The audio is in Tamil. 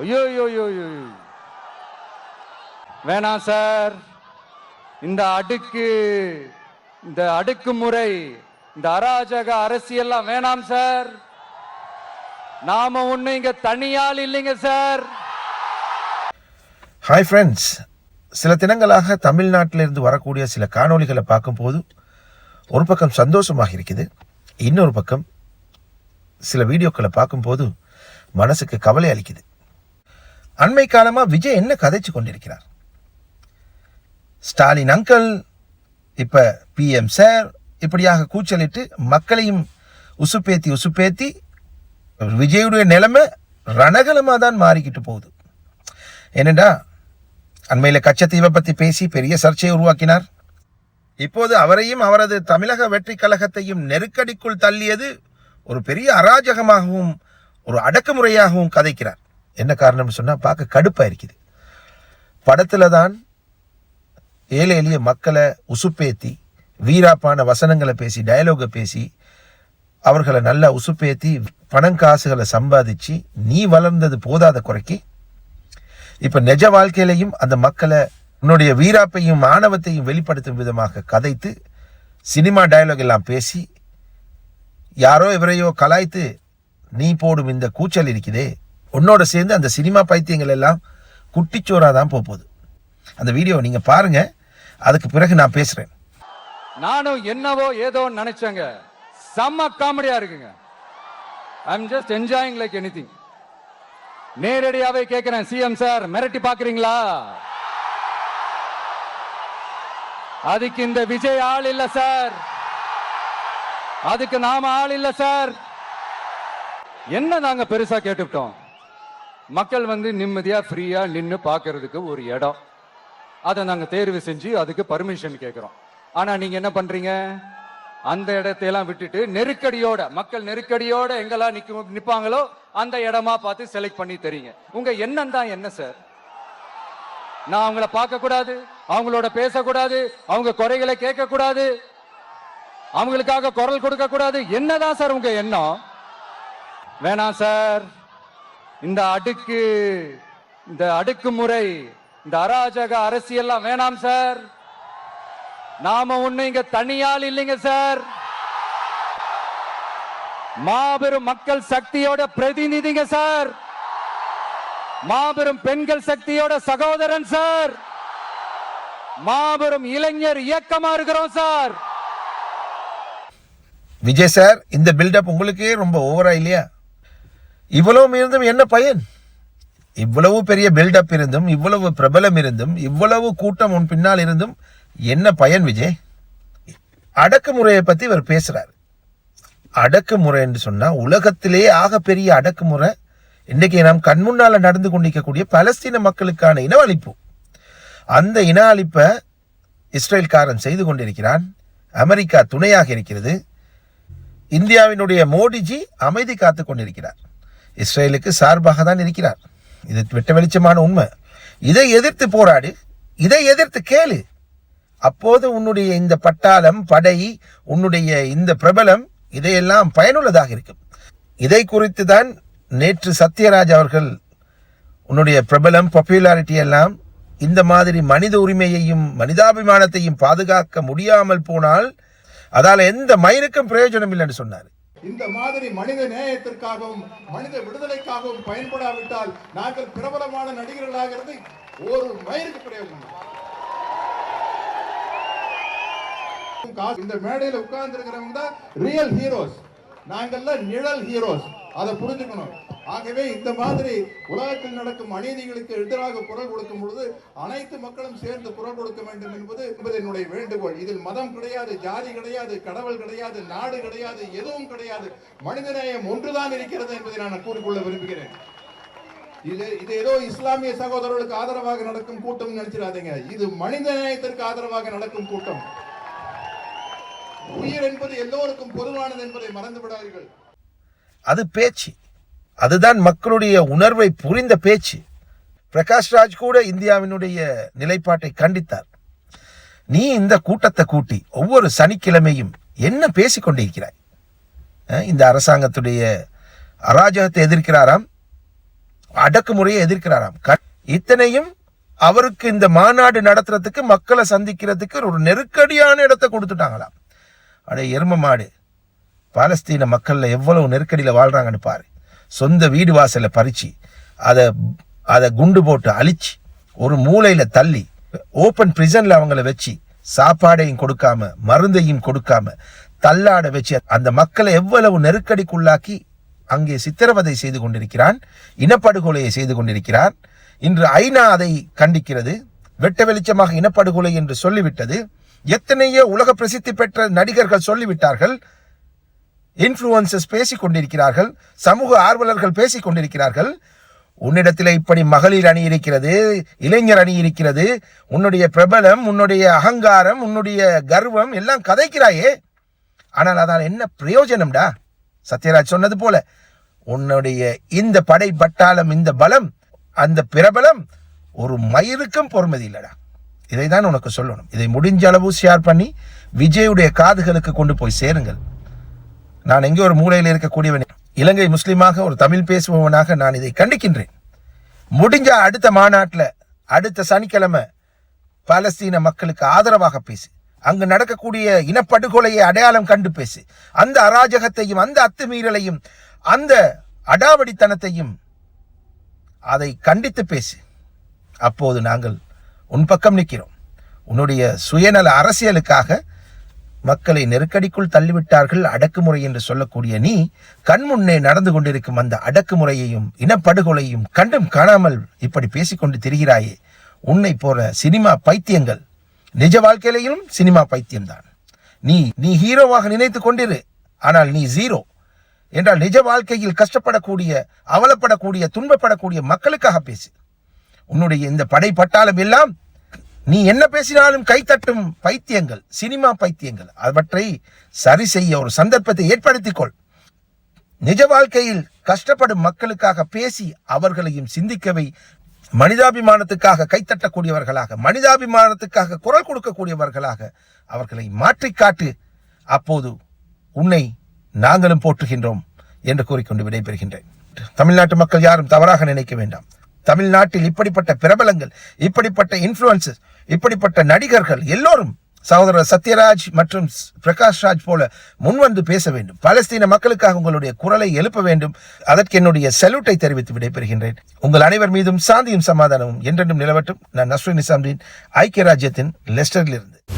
ஐயோ ஐயோ ஐயோ ஐயோ. வேணாம் சார். இந்த அடுக்கு இந்த அடுக்குமுறை இந்த அராஜக அரசியல்லாம் வேணாம் சார். நாம ஒண்ணு இங்க தனியால் இல்லைங்க சார். ஹாய் ஃப்ரெண்ட்ஸ் சில தினங்களாக தமிழ்நாட்டிலிருந்து வரக்கூடிய சில காணொளிகளை பார்க்கும்போது ஒரு பக்கம் சந்தோஷமாக இருக்குது. இன்னொரு பக்கம் சில வீடியோக்களை பார்க்கும்போது மனசுக்கு கவலை அளிக்குது. அண்மை காலமாக விஜய் என்ன கதைச்சு கொண்டிருக்கிறார்? ஸ்டாலின் அங்கிள் இப்போ பிஎம் சார் இப்படியாக கூச்சலிட்டு மக்களையும் உசுப்பேத்தி உசுப்பேத்தி விஜயுடைய நிலைமை ரணகலமாக தான் மாறிக்கிட்டு போகுது. என்னடா அண்மையில் கச்சத்தீவை பற்றி பேசி பெரிய சர்ச்சையை உருவாக்கினார். இப்போது அவரையும் அவரது தமிழக வெற்றி கழகத்தையும் நெருக்கடிக்குள் தள்ளியது ஒரு பெரிய அராஜகமாகவும் ஒரு அடக்குமுறையாகவும் கதைக்கிறார். என்ன காரணம்னு சொன்னால் பார்க்க கடுப்பாக இருக்குது படத்தில் தான் ஏழை எளிய மக்களை உசுப்பேத்தி வீராப்பான வசனங்களை பேசி டயலாகை பேசி அவர்களை நல்லா உசுப்பேத்தி பணம் காசுகளை சம்பாதிச்சு நீ வளர்ந்தது போதாத குறைக்கு இப்போ நிஜ வாழ்க்கையிலையும் அந்த மக்களை உன்னுடைய வீராப்பையும் மாணவத்தையும் வெளிப்படுத்தும் விதமாக கதைத்து சினிமா டயலாக் எல்லாம் பேசி யாரோ இவரையோ கலாய்த்து நீ போடும் இந்த கூச்சல் இருக்குதே உன்னோட சேர்ந்து அந்த சினிமா பைத்தியங்கள் எல்லாம் குட்டிச்சோராக தான் போகுது. அந்த வீடியோ நீங்கள் பாருங்க. அதுக்கு பிறகு நான் பேசுகிறேன் நானும் என்னவோ ஏதோ நினைச்சேங்க. செம்ம காமெடியாக இருக்குங்க. I am just enjoying like anything நேரடியாகவே கேட்குறேன் சிஎம் சார் மிரட்டி பார்க்குறீங்களா அதுக்கு இந்த விஜய் ஆள் இல்லை சார் அதுக்கு நாம ஆள் இல்லை சார் என்ன நாங்க பெருசா கேட்டுவிட்டோம்? மக்கள் வந்து நிம்மதியா ஃப்ரீயா நின்று பார்க்கறதுக்கு ஒரு இடம். அதை நாங்க தேர்வு செஞ்சு அதுக்கு பர்மிஷன் கேட்கிறோம் ஆனா நீங்க என்ன பண்றீங்க? அந்த இடத்தையெல்லாம் விட்டுட்டு நெருக்கடியோட மக்கள் நெருக்கடியோட எங்கெல்லாம் நிக்க நிப்பாங்களோ அந்த இடமா பார்த்து செலக்ட் பண்ணி தரீங்க. உங்க எண்ணம் தான் என்ன சார் நான் அவங்கள பார்க்க கூடாது அவங்களோட பேசக்கூடாது அவங்க குறைகளை கேட்க கூடாது அவங்களுக்காக குரல் கொடுக்க கூடாது என்னதான் சார் உங்க எண்ணம்? வேணாம் சார் இந்த அடுக்கு இந்த அடுக்குமுறை இந்த அராஜக அரசியல்லாம் வேணாம் சார். நாம ஒண்ணு இங்க தனியால் இல்லைங்க சார். மாபெரும் மக்கள் சக்தியோட பிரதிநிதிங்க சார். மாபெரும் பெண்கள் சக்தியோட சகோதரன் சார். மாபெரும் இளைஞர் இயக்கமா இருக்கிறோம் சார். விஜய் சார் இந்த பில்டப் உங்களுக்கே ரொம்ப ஓவரா இல்லையா? இவ்வளவும் இருந்தும் என்ன பயன்? இவ்வளவு பெரிய பில்டப் இருந்தும் இவ்வளவு பிரபலம் இருந்தும் இவ்வளவு கூட்டம் உன் பின்னால் இருந்தும் என்ன பயன் விஜய்? அடக்குமுறையை பற்றி இவர் பேசுகிறார் அடக்குமுறை என்று சொன்னால் உலகத்திலே ஆக பெரிய அடக்குமுறை. இன்றைக்கு நாம் கண்முன்னால் நடந்து கொண்டிருக்கக்கூடிய பலஸ்தீன மக்களுக்கான இன அழிப்பு. அந்த இன அழிப்பை இஸ்ரேல்காரன் செய்து கொண்டிருக்கிறான். அமெரிக்கா துணையாக இருக்கிறது. இந்தியாவினுடைய மோடிஜி அமைதி காத்து கொண்டிருக்கிறார். இஸ்ரேலுக்கு சார்பாக தான் இருக்கிறார். இது வெட்ட வெளிச்சமான உண்மை. இதை எதிர்த்து போராடு இதை எதிர்த்து கேளு. அப்போது உன்னுடைய இந்த பட்டாளம் படை உன்னுடைய இந்த பிரபலம் இதையெல்லாம் பயனுள்ளதாக இருக்கும். இதை குறித்து தான் நேற்று சத்யராஜ் அவர்கள் உன்னுடைய பிரபலம் பாப்புலாரிட்டி எல்லாம் இந்த மாதிரி மனித உரிமையையும் மனிதாபிமானத்தையும் பாதுகாக்க முடியாமல் போனால் அதால் எந்த மயிருக்கும் பிரயோஜனம் இல்லைன்னு சொன்னார். இந்த மாதிரி மனித நேயத்திற்காகவும் மனித விடுதலைக்காகவும் பயன்படாவிட்டால் நாங்கள் பிரபலமான நடிகர்களாகிறது ஒரு மயிருக்கு பிரயோஜனம். இந்த மேடையில் உட்கார்ந்து இருக்கிறவங்க தான் ரியல் ஹீரோஸ் நாங்கள்லாம் நிழல் ஹீரோஸ் அதை புரிஞ்சுக்கணும். ஆகவே இந்த மாதிரி உலகத்தில் நடக்கும் அநீதிகளுக்கு எதிராக குரல் கொடுக்கும் பொழுது அனைத்து மக்களும் சேர்ந்து குரல் கொடுக்க வேண்டும் என்பது என்பது என்னுடைய வேண்டுகோள். இதில் மதம் கிடையாது ஜாதி கிடையாது கடவுள் கிடையாது நாடு கிடையாது எதுவும் கிடையாது. மனிதநேயம் ஒன்றுதான் இருக்கிறது என்பதை நான் கூறிக்கொள்ள விரும்புகிறேன். இது இது ஏதோ இஸ்லாமிய சகோதரர்களுக்கு ஆதரவாக நடக்கும் கூட்டம் நினைச்சிடாதீங்க. இது மனித நேயத்திற்கு ஆதரவாக நடக்கும் கூட்டம். உயிர் என்பது எல்லோருக்கும் பொதுவானது என்பதை மறந்து விடாதீர்கள். அது பேச்சு. அதுதான் மக்களுடைய உணர்வை புரிந்த பேச்சு. பிரகாஷ் ராஜ் கூட இந்தியாவினுடைய நிலைப்பாட்டை கண்டித்தார். நீ இந்த கூட்டத்தை கூட்டி ஒவ்வொரு சனிக்கிழமையும் என்ன பேசிக்கொண்டிருக்கிறாய்? இந்த அரசாங்கத்துடைய அராஜகத்தை எதிர்க்கிறாராம்? அடக்குமுறையை எதிர்க்கிறாராம்? இத்தனையும் அவருக்கு இந்த மாநாடு நடத்துறதுக்கு மக்களை சந்திக்கிறதுக்கு ஒரு நெருக்கடியான இடத்தை கொடுத்துட்டாங்களாம். அடே எரும மாடு. பாலஸ்தீன மக்கள்ல எவ்வளவு நெருக்கடியில வாழ்றாங்கன்னு பாரு. சொந்த வீடு வாசலை பறித்து அதை அதை குண்டு போட்டு அழிச்சு ஒரு மூளையில் தள்ளி ஓப்பன் ப்ரிசனில் அவங்கள வச்சு சாப்பாடையும் கொடுக்காம மருந்தையும் கொடுக்காம தள்ளாட வச்சு அந்த மக்களை எவ்வளவு நெருக்கடிக்குள்ளாக்கி அங்கே சித்திரவதை செய்து கொண்டிருக்கிறான் இனப்படுகொலையை செய்து கொண்டிருக்கிறான். இன்று ஐநா அதை கண்டிக்கிறது. வெட்ட வெளிச்சமாக இனப்படுகொலை என்று சொல்லிவிட்டது. எத்தனையோ உலக பிரசித்தி பெற்ற நடிகர்கள் சொல்லிவிட்டார்கள். இன்ஃப்ளூயன்சஸ் பேசிக் கொண்டிருக்கிறார்கள் சமூக ஆர்வலர்கள் பேசிக் கொண்டிருக்கிறார்கள் உன்னிடத்தில் இப்படி மகளிர் அணி இருக்கிறது இளைஞர் அணி இருக்கிறது உன்னுடைய பிரபலம் உன்னுடைய அகங்காரம் உன்னுடைய கர்வம் எல்லாம் கதைக்கிறாயே. ஆனால் அதால் என்ன பிரயோஜனம்டா? சத்யராஜ் சொன்னது போல உன்னுடைய இந்த படை பட்டாளம் இந்த பலம் அந்த பிரபலம் ஒரு மயிருக்கும் பொறுமதி இல்லடா. இதை தான் உனக்கு சொல்லணும். இதை முடிஞ்ச அளவு ஷேர் பண்ணி விஜயுடைய காதுகளுக்கு கொண்டு போய் சேருங்கள். நான் எங்கே ஒரு மூலையில் இருக்கக்கூடியவன் இலங்கை முஸ்லீமாக ஒரு தமிழ் பேசுபவனாக நான் இதை கண்டிக்கின்றேன். முடிஞ்ச அடுத்த மாநாட்டில் அடுத்த சனிக்கிழமை பாலஸ்தீன மக்களுக்கு ஆதரவாக பேசு. அங்கு நடக்கக்கூடிய இனப்படுகொலையை அடையாளம் கண்டு பேசு. அந்த அராஜகத்தையும் அந்த அத்துமீறலையும் அந்த அடாவடித்தனத்தையும் அதை கண்டித்து பேசு. அப்போது நாங்கள் உன் பக்கம் நிற்கிறோம். உன்னுடைய சுயநல அரசியலுக்காக மக்களை நெருக்கடிக்குள் தள்ளிவிட்டார்கள் அடக்குமுறை என்று சொல்லக்கூடிய நீ கண்முன்னே நடந்து கொண்டிருக்கும் அந்த அடக்குமுறையையும் இனப்படுகொலையும் கண்டும் காணாமல் இப்படி பேசிக்கொண்டு திரிகிறாயே. உன்னை போல சினிமா பைத்தியங்கள். நிஜ வாழ்க்கையிலையும் சினிமா பைத்தியம்தான். நீ நீ ஹீரோவாக நினைத்து கொண்டிரு. ஆனால் நீ ஜீரோ. என்றால் நிஜ வாழ்க்கையில் கஷ்டப்படக்கூடிய அவலப்படக்கூடிய துன்பப்படக்கூடிய மக்களுக்காக பேசு. உன்னுடைய இந்த படை பட்டாளம் எல்லாம் நீ என்ன பேசினாலும் கைத்தட்டும் பைத்தியங்கள் சினிமா பைத்தியங்கள். அவற்றை சரி செய்ய ஒரு சந்தர்ப்பத்தை ஏற்படுத்திக் கொள் நிஜ வாழ்க்கையில் கஷ்டப்படும் மக்களுக்காக பேசி அவர்களையும் சிந்திக்கவை. மனிதாபிமானத்துக்காக கைத்தட்டக்கூடியவர்களாக மனிதாபிமானத்துக்காக குரல் கொடுக்கக்கூடியவர்களாக அவர்களை மாற்றி காட்டு. அப்போது உன்னை நாங்களும் போற்றுகின்றோம் என்று கூறிக்கொண்டு விடைபெறுகின்றேன். தமிழ்நாட்டு மக்கள் யாரும் தவறாக நினைக்க வேண்டாம். தமிழ்நாட்டில் இப்படிப்பட்ட பிரபலங்கள் இப்படிப்பட்ட இன்ஃப்ளூயன்சஸ் இப்படிப்பட்ட நடிகர்கள் எல்லோரும் சகோதரர் சத்யராஜ் மற்றும் ஸ்- பிரகாஷ் ராஜ் போல முன்வந்து பேச வேண்டும். பாலஸ்தீன மக்களுக்காக உங்களுடைய குரலை எழுப்ப வேண்டும். அதற்கு என்னுடைய செல்யூட்டை தெரிவித்து விடைபெறுகின்றேன். உங்கள் அனைவர் மீதும் சாந்தியும் சமாதானமும் என்றென்றும் நிலவட்டும். நான் நஸ்ரின் நிசாம்தீன் ஐக்கிய ராஜ்யத்தின் லெஸ்டரிலிருந்து.